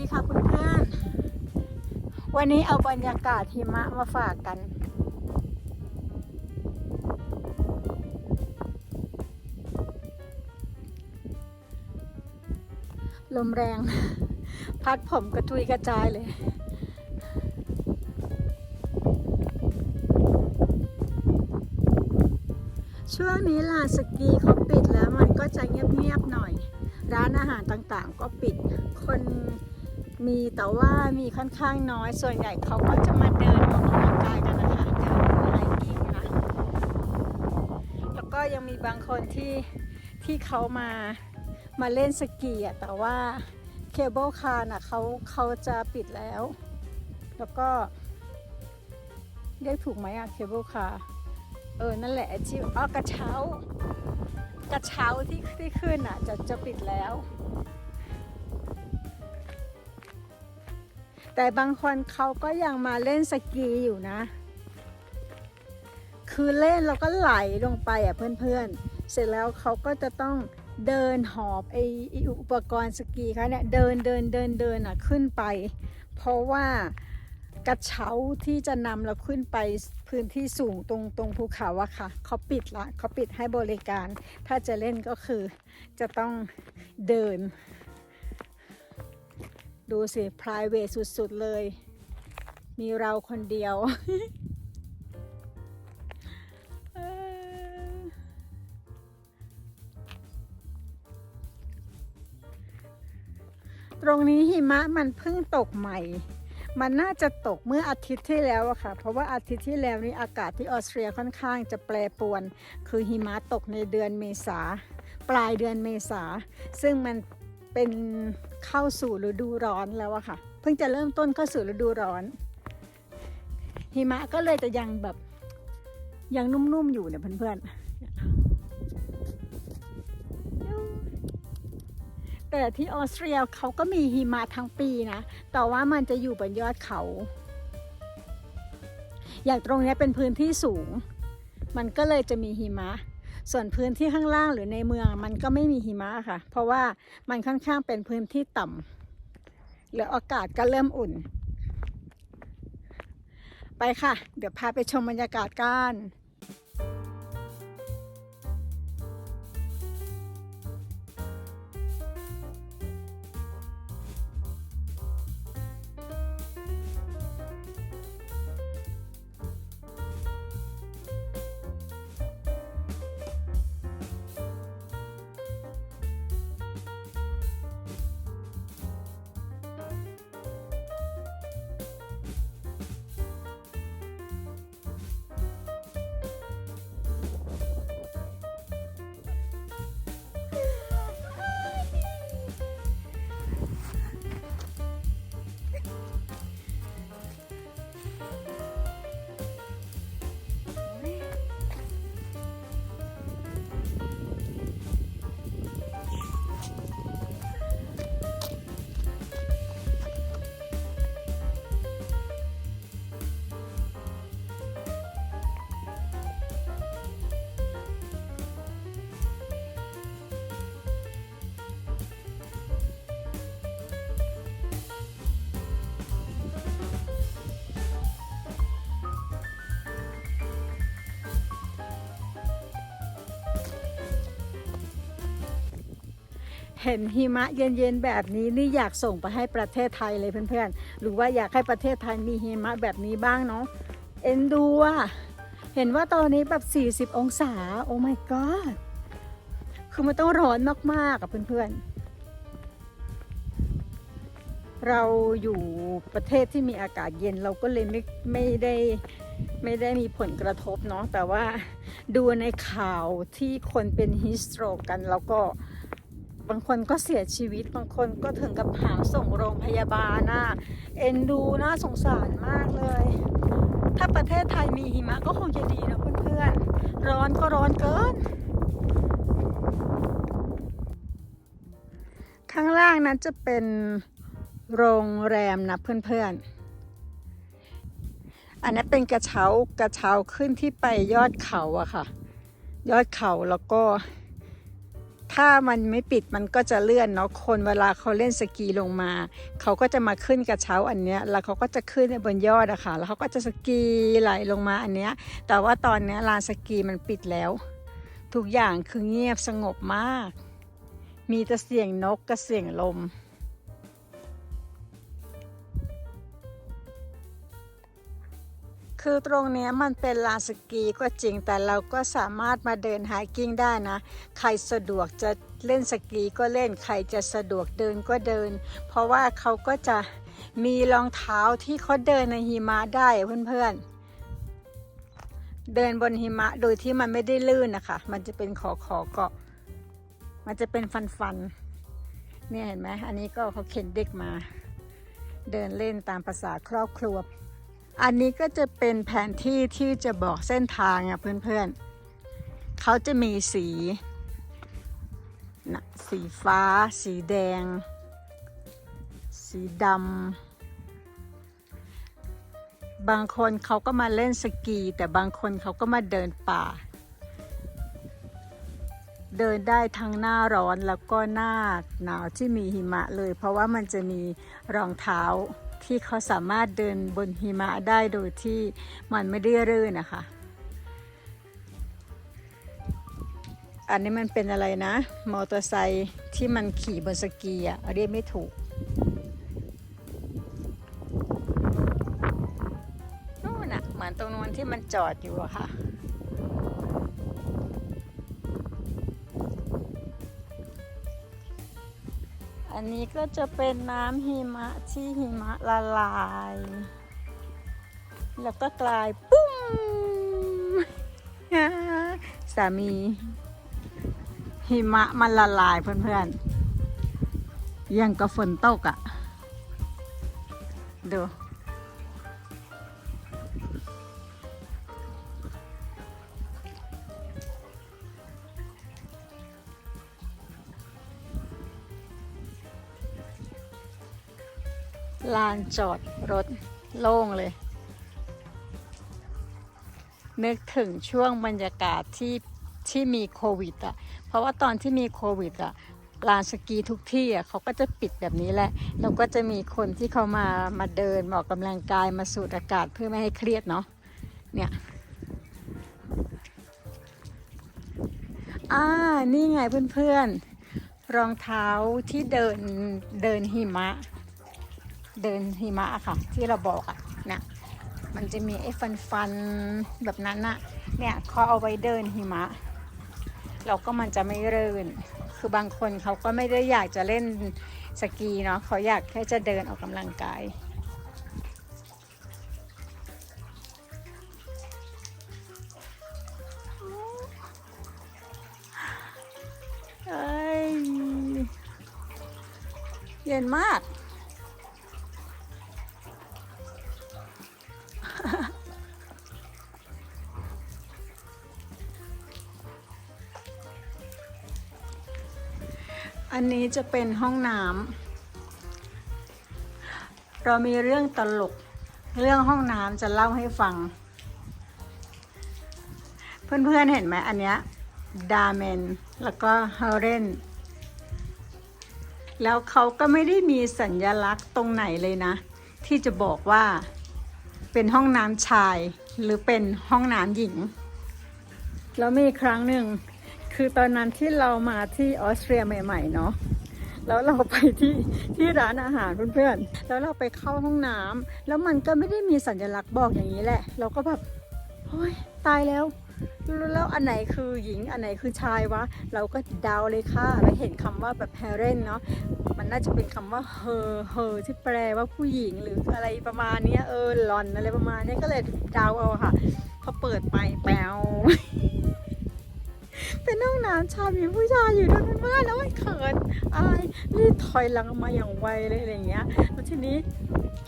ีค่ะเพื่อนๆ วันนี้เอาบรรยากาศหิมะมาฝากกัน ลมแรง พัดผมกระจุยกระจายเลยช่วงนี้ลานสกีเขาปิดแล้วมันก็จะเงียบๆหน่อย ร้านอาหารต่างๆ ก็ปิดคน มีแต่ว่ามีค่อนข้างน้อยส่วนใหญ่เขาก็จะมาเดินออกกำลังกายกันนะคะเดินไฮกิ้งนะแล้วก็ยังมีบางคนที่ที่เขามามาเล่นสกีอะแต่ว่าเคเบิลคาร์น่ะเขาเขาจะปิดแล้ว แล้วก็เรียกถูกไหมอะเคเบิลคาร์เออ นั่นแหละที่อ๋อกระเช้ากระเช้าที่ที่ขึ้นอะจะจะปิดแล้ว แต่บางคนเขาก็ยังมาเล่นสกีอยู่นะ คือเล่นแล้วก็ไหลลงไปอะเพื่อนๆ เสร็จแล้วเขาก็จะต้องเดินหอบไออ้อุปกรณ์สกีเขาเนี่ยเดินเดินเดินเดินอะขึ้นไป เพราะว่ากระเช้าที่จะนำเราขึ้นไปพื้นที่สูงตรงตรงภูเขาอะค่ะเขาปิดละเขาปิดให้บริการ ถ้าจะเล่นก็คือจะต้องเดิน ดูสิ private สุด ๆ เลย มีเราคนเดียว ตรงนี้หิมะมันเพิ่งตกใหม่ มันน่าจะตกเมื่ออาทิตย์ที่แล้วอะค่ะ เพราะว่าอาทิตย์ที่แล้วนี่อากาศที่ออสเตรียค่อนข้างจะแปรปรวน คือหิมะตกในเดือนเมษา ปลายเดือนเมษา ซึ่งมันเป็น เข้าสู่ฤดูร้อนแล้วอะค่ะ เพิ่งจะเริ่มต้นเข้าสู่ฤดูร้อน หิมะก็เลยจะยังแบบยังนุ่มๆอยู่เนี่ยเพื่อนๆ แต่ที่ออสเตรียเขาก็มีหิมะทั้งปีนะ แต่ว่ามันจะอยู่บนยอดเขา อย่างตรงนี้เป็นพื้นที่สูง มันก็เลยจะมีหิมะ ส่วนพื้นที่ข้างล่างหรือในเมืองมันก็ไม่มีหิมะค่ะ เพราะว่ามันค่อนข้างเป็นพื้นที่ต่ำแล้วอากาศก็เริ่มอุ่น ไปค่ะ เดี๋ยวพาไปชมบรรยากาศกัน เห็นหิมะเย็นๆแบบนี้นี่อยากส่งไปให้ประเทศไทยเลยเพื่อนๆ หรือว่าอยากให้ประเทศไทยมีหิมะแบบนี้บ้างเนาะเอ็นดูอะเห็นว่าตอนนี้แบบ 40 องศา โอ้ my god คือมันต้องร้อนมากๆอะเพื่อนๆ เราอยู่ประเทศที่มีอากาศเย็นเราก็เลยไม่ไม่ได้ไม่ได้มีผลกระทบเนาะแต่ว่าดูในข่าวที่คนเป็นฮิสโตรกกัน แล้วก็ บางคนก็เสียชีวิตบางคนก็ถึงกับหามส่งโรงพยาบาลน่ะเอ็นดูน่าสงสารมากเลย ถ้าประเทศไทยมีหิมะก็คงจะดีนะเพื่อนๆร้อนก็ร้อนเกิน ข้างล่างนั้นจะเป็นโรงแรมนะเพื่อนๆ อันนี้นเป็นกระเช้ากระเช้าขึ้นที่ไปยอดเขาอะค่ะ ยอดเขาแล้วก็ ถ้ามันไม่ปิดมันก็จะเลื่อนเนาะคนเวลาเขาเล่นสกีลงมา เขาก็จะมาขึ้นกระเช้าอันเนี้ยแล้วเขาก็จะขึ้นบนยอดอะค่ะ แล้วเขาก็จะสกีไหลลงมาอันเนี้ย แต่ว่าตอนเนี้ยลานสกีมันปิดแล้ว ทุกอย่างคือเงียบสงบมาก มีแต่เสียงนกกับเสียงลม คือตรงนี้มันเป็นลานสกีก็จริงแต่เราก็สามารถมาเดินไฮกิ้งได้นะ ใครสะดวกจะเล่นสกีก็เล่นใครจะสะดวกเดินก็เดิน เพราะว่าเขาก็จะมีรองเท้าที่เขาเดินในหิมะได้เพื่อนๆ เดินบนหิมะโดยที่มันไม่ได้ลื่นนะคะ มันจะเป็นขอขอเกาะ มันจะเป็นฟันฟันๆเนี่ยเห็นไหมอันนี้ก็เขาเข็นเด็กมา เดินเล่นตามภาษาครอบครัว อันนี้ก็จะเป็นแผนที่ที่จะบอกเส้นทางอะเพื่อนๆ เขาจะมีสีนะสีฟ้า สีแดง สีดำ บางคนเขาก็มาเล่นสกี แต่บางคนเขาก็มาเดินป่า เดินได้ทั้งหน้าร้อนแล้วก็หน้าหนาวที่มีหิมะเลย เพราะว่ามันจะมีรองเท้า ที่เขาสามารถเดินบนหิมะได้โดยที่มันไม่ได้รื่นนะคะ อันนี้มันเป็นอะไรนะ มอเตอร์ไซค์ที่มันขี่บนสกีอะเรียกไม่ถูกนู่นอะเหมือนตรงนู้นที่มันจอดอยู่อะค่ะ อันนี้ก็จะเป็นน้ำหิมะที่หิมะละลาย แล้วก็กลายปุ้มสามี หิมะมันละลายเพื่อนๆยังกับฝนตกอะ่ะ ดู ลานจอดรถโล่งเลย นึกถึงช่วงบรรยากาศที่ที่มีโควิดอะ เพราะว่าตอนที่มีโควิดอะลานสกีทุกที่อะเขาก็จะปิดแบบนี้แหละ แล้วก็จะมีคนที่เขามามาเดินออกกำลังกายมาสูดอากาศเพื่อไม่ให้เครียดเนาะเนี่ยอ่านี่ไงเพื่อนๆรองเท้าที่เดินเดินหิมะ เดินหิมะค่ะ ที่เราบอกอะนะมันจะมีไอ้ฟันฟันแบบนั้นอะเนี่ยเขาเอาไว้เดินหิมะ เราก็มันจะไม่เรื่น คือบางคนเขาก็ไม่ได้อยากจะเล่นสกีเนาะเขาอยากแค่จะเดินออกกำลังกาย อันนี้จะเป็นห้องน้ำเรามีเรื่องตลก เรื่องห้องน้ำจะเล่าให้ฟัง เพื่อนๆเห็นไหมอันเนี้ยดาเมน แล้วก็เฮเรนแล้วเขาก็ไม่ได้มีสัญญลักษณ์ตรงไหนเลยนะ ที่จะบอกว่าเป็นห้องน้ำชายหรือเป็นห้องน้ำหญิง แล้วมีครั้งหนึ่ง คือตอนนั้นที่เรามาที่ออสเตรียใหม่ๆเนาะแล้วเราไปที่ที่ร้านอาหารเพื่อนๆ แล้วเราไปเข้าห้องน้ำแล้วมันก็ไม่ได้มีสัญลักษณ์บอกอย่างนี้แหละ เราก็แบบโอ้ยตายแล้วแล้วอันไหนคือหญิงอันไหนคือชายวะ เราก็เดาเลยค่ะแล้วเห็นคำว่าแบบ parent เนาะมันน่าจะเป็นคำว่า her her ที่แปลว่าผู้หญิงหรืออะไรประมาณเนี้เออหลอนอะไรประมาณนี้ก็เลยเดาเอาค่ะพอเปิดไปแปว เป็นห้องน้ำชายมีผู้ชายอยู่ด้วยเพื่อนๆแล้วมันเขินอายรีบถอยหลังมาอย่างไวเลยอะไรเงี้ยแล้วทีนี้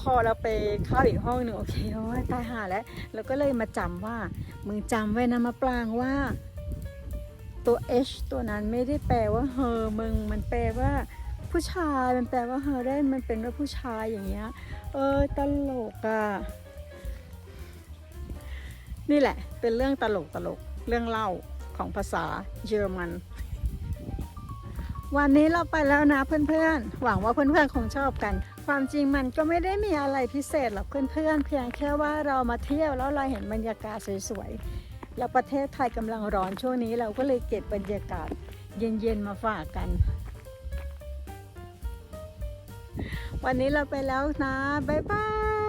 พอเราไปเข้าอีกห้องหนึ่งโอเคโอ้ยตายห่าแล้วเราก็เลยมาจำว่ามึงจำไว้นะมะปรางว่า ตัว H ตัวนั้นไม่ได้แปลว่าเฮอมึงมันแปลว่าผู้ชายมันแปลว่าเฮอได้มันเป็นว่าผู้ชายอย่างเงี้ยเออตลกอะ่ะนี่แหละ เป็นเรื่องตลกตลกเรื่องเล่า ของภาษาเยอรมัน วันนี้เราไปแล้วนะเพื่อนๆ หวังว่าเพื่อนๆคงชอบกัน ความจริงมันก็ไม่ได้มีอะไรพิเศษหรอกเพื่อนๆ เพียงแค่ว่าเรามาเที่ยวแล้วเราเห็นบรรยากาศสวยๆ แล้วประเทศไทยกำลังร้อนช่วงนี้เราก็เลยเก็บบรรยากาศเย็นๆมาฝากกัน วันนี้เราไปแล้วนะ บ๊ายบาย